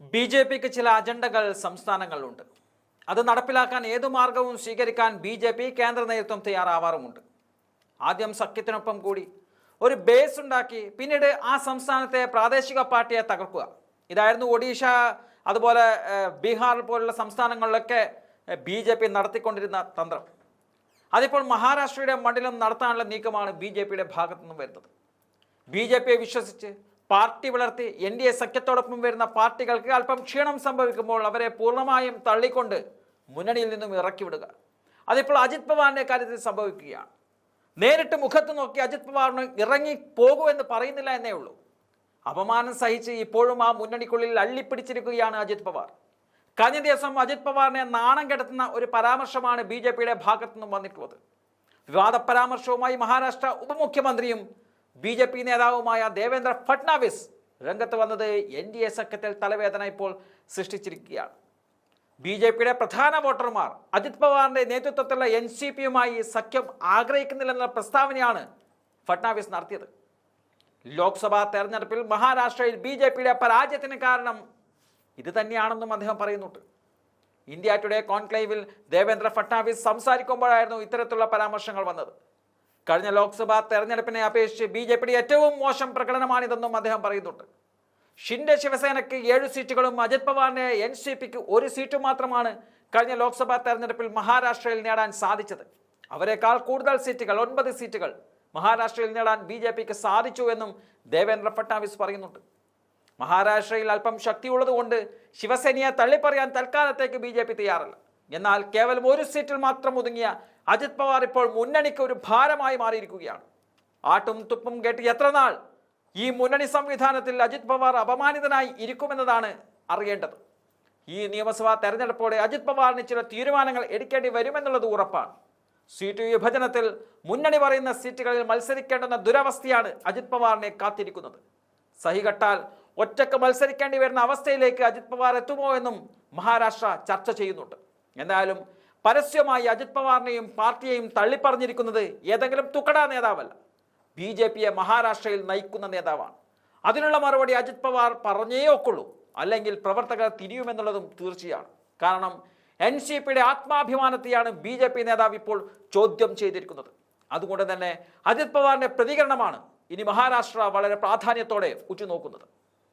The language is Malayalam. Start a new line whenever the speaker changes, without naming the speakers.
ബി ജെ പിക്ക് ചില അജണ്ടകൾ സംസ്ഥാനങ്ങളിലുണ്ട്. അത് നടപ്പിലാക്കാൻ ഏതു മാർഗവും സ്വീകരിക്കാൻ ബി ജെ പി കേന്ദ്ര നേതൃത്വം തയ്യാറാവാറുമുണ്ട്. ആദ്യം സഖ്യത്തിനൊപ്പം കൂടി ഒരു ബേസ് ഉണ്ടാക്കി പിന്നീട് ആ സംസ്ഥാനത്തെ പ്രാദേശിക പാർട്ടിയെ തകർക്കുക. ഇതായിരുന്നു ഒഡീഷ അതുപോലെ ബീഹാർ പോലുള്ള സംസ്ഥാനങ്ങളിലൊക്കെ ബി ജെ പി നടത്തിക്കൊണ്ടിരുന്ന തന്ത്രം. അതിപ്പോൾ മഹാരാഷ്ട്രയുടെ മണ്ഡലം നടത്താനുള്ള നീക്കമാണ് ബി ജെ പിയുടെ ഭാഗത്തു നിന്നും വരുന്നത്. ബി ജെ പിയെ വിശ്വസിച്ച് പാർട്ടി വളർത്തി എൻ ഡി എ സഖ്യത്തോടൊപ്പം വരുന്ന പാർട്ടികൾക്ക് അല്പം ക്ഷീണം സംഭവിക്കുമ്പോൾ അവരെ പൂർണമായും തള്ളിക്കൊണ്ട് മുന്നണിയിൽ നിന്നും ഇറക്കിവിടുക. അതിപ്പോൾ അജിത് പവാറിന്റെ കാര്യത്തിൽ സംഭവിക്കുകയാണ്. നേരിട്ട് മുഖത്ത് നോക്കി അജിത് പവാറിന് ഇറങ്ങി പോകൂ എന്ന് പറയുന്നില്ല എന്നേ ഉള്ളൂ. അപമാനം സഹിച്ച് ഇപ്പോഴും ആ മുന്നണിക്കുള്ളിൽ അള്ളിപ്പിടിച്ചിരിക്കുകയാണ് അജിത് പവാർ. കഴിഞ്ഞ ദിവസം അജിത് പവാറിനെ നാണം കെടുത്തുന്ന ഒരു പരാമർശമാണ് ബി ജെ പിയുടെ ഭാഗത്തു നിന്നും വന്നിട്ടുള്ളത്. വിവാദ പരാമർശവുമായി മഹാരാഷ്ട്ര ഉപമുഖ്യമന്ത്രിയും ബി ജെ പി നേതാവുമായ ദേവേന്ദ്ര ഫട്നാവിസ് രംഗത്ത് വന്നത് എൻ ഡി എ സഖ്യത്തിൽ തലവേദന ഇപ്പോൾ സൃഷ്ടിച്ചിരിക്കുകയാണ്. ബി ജെ പിയുടെ പ്രധാന വോട്ടർമാർ അജിത് പവാറിന്റെ നേതൃത്വത്തിലുള്ള എൻ സി പിയുമായി സഖ്യം ആഗ്രഹിക്കുന്നില്ലെന്ന പ്രസ്താവനയാണ് ഫട്നാവിസ് നടത്തിയത്. ലോക്സഭാ തെരഞ്ഞെടുപ്പിൽ മഹാരാഷ്ട്രയിൽ ബി ജെ പിയുടെ പരാജയത്തിന് കാരണം ഇത് തന്നെയാണെന്നും അദ്ദേഹം പറയുന്നുണ്ട്. ഇന്ത്യ ടുഡേ കോൺക്ലേവിൽ ദേവേന്ദ്ര ഫട്നാവിസ് സംസാരിക്കുമ്പോഴായിരുന്നു ഇത്തരത്തിലുള്ള പരാമർശങ്ങൾ വന്നത്. കഴിഞ്ഞ ലോക്സഭാ തെരഞ്ഞെടുപ്പിനെ അപേക്ഷിച്ച് ബി ജെ പിയുടെ ഏറ്റവും മോശം പ്രകടനമാണിതെന്നും അദ്ദേഹം പറയുന്നുണ്ട്. ഷിൻഡെ ശിവസേനയ്ക്ക് ഏഴ് സീറ്റുകളും അജിത് പവാറിന് എൻ സി പിക്ക് ഒരു സീറ്റും മാത്രമാണ് കഴിഞ്ഞ ലോക്സഭാ തെരഞ്ഞെടുപ്പിൽ മഹാരാഷ്ട്രയിൽ നേടാൻ സാധിച്ചത്. അവരെക്കാൾ കൂടുതൽ സീറ്റുകൾ ഒൻപത് സീറ്റുകൾ മഹാരാഷ്ട്രയിൽ നേടാൻ ബി ജെ പിക്ക് സാധിച്ചു എന്നും ദേവേന്ദ്ര ഫട്നാവിസ് പറയുന്നുണ്ട്. മഹാരാഷ്ട്രയിൽ അല്പം ശക്തിയുള്ളതുകൊണ്ട് ശിവസേനയെ തള്ളിപ്പറയാൻ തൽക്കാലത്തേക്ക് ബി ജെ പി തയ്യാറല്ല. എന്നാൽ കേവലം ഒരു സീറ്റിൽ മാത്രം ഒതുങ്ങിയ അജിത് പവാർ ഇപ്പോൾ മുന്നണിക്ക് ഒരു ഭാരമായി മാറിയിരിക്കുകയാണ്. ആട്ടും തുപ്പും കേട്ട് എത്ര നാൾ ഈ മുന്നണി സംവിധാനത്തിൽ അജിത് പവാർ അപമാനിതനായി ഇരിക്കുമെന്നതാണ് അറിയേണ്ടത്. ഈ നിയമസഭാ തെരഞ്ഞെടുപ്പോടെ അജിത് പവാറിന് ചില തീരുമാനങ്ങൾ എടുക്കേണ്ടി വരുമെന്നുള്ളത് ഉറപ്പാണ്. സീറ്റ് വിഭജനത്തിൽ മുന്നണി പറയുന്ന സീറ്റുകളിൽ മത്സരിക്കേണ്ടുന്ന ദുരവസ്ഥയാണ് അജിത് പവാറിനെ കാത്തിരിക്കുന്നത്. സഹികെട്ടാൽ ഒറ്റയ്ക്ക് മത്സരിക്കേണ്ടി വരുന്ന അവസ്ഥയിലേക്ക് അജിത് പവാർ എത്തുമോ എന്നും മഹാരാഷ്ട്ര ചർച്ച ചെയ്യുന്നുണ്ട്. എന്തായാലും പരസ്യമായി അജിത് പവാറിനെയും പാർട്ടിയെയും തള്ളിപ്പറഞ്ഞിരിക്കുന്നത് ഏതെങ്കിലും തുക്കട നേതാവല്ല. ബി ജെ പിയെ മഹാരാഷ്ട്രയിൽ നയിക്കുന്ന നേതാവാണ്. അതിനുള്ള മറുപടി അജിത് പവാർ പറഞ്ഞേ ഒക്കുള്ളൂ. അല്ലെങ്കിൽ പ്രവർത്തകർ തിരിയുമെന്നുള്ളതും തീർച്ചയാണ്. കാരണം എൻ സി പിയുടെ ആത്മാഭിമാനത്തെയാണ് ബി ജെ പി നേതാവ് ഇപ്പോൾ ചോദ്യം ചെയ്തിരിക്കുന്നത്. അതുകൊണ്ട് തന്നെ അജിത് പവാറിന്റെ പ്രതികരണമാണ് ഇനി മഹാരാഷ്ട്ര വളരെ പ്രാധാന്യത്തോടെ ഉറ്റുനോക്കുന്നത്.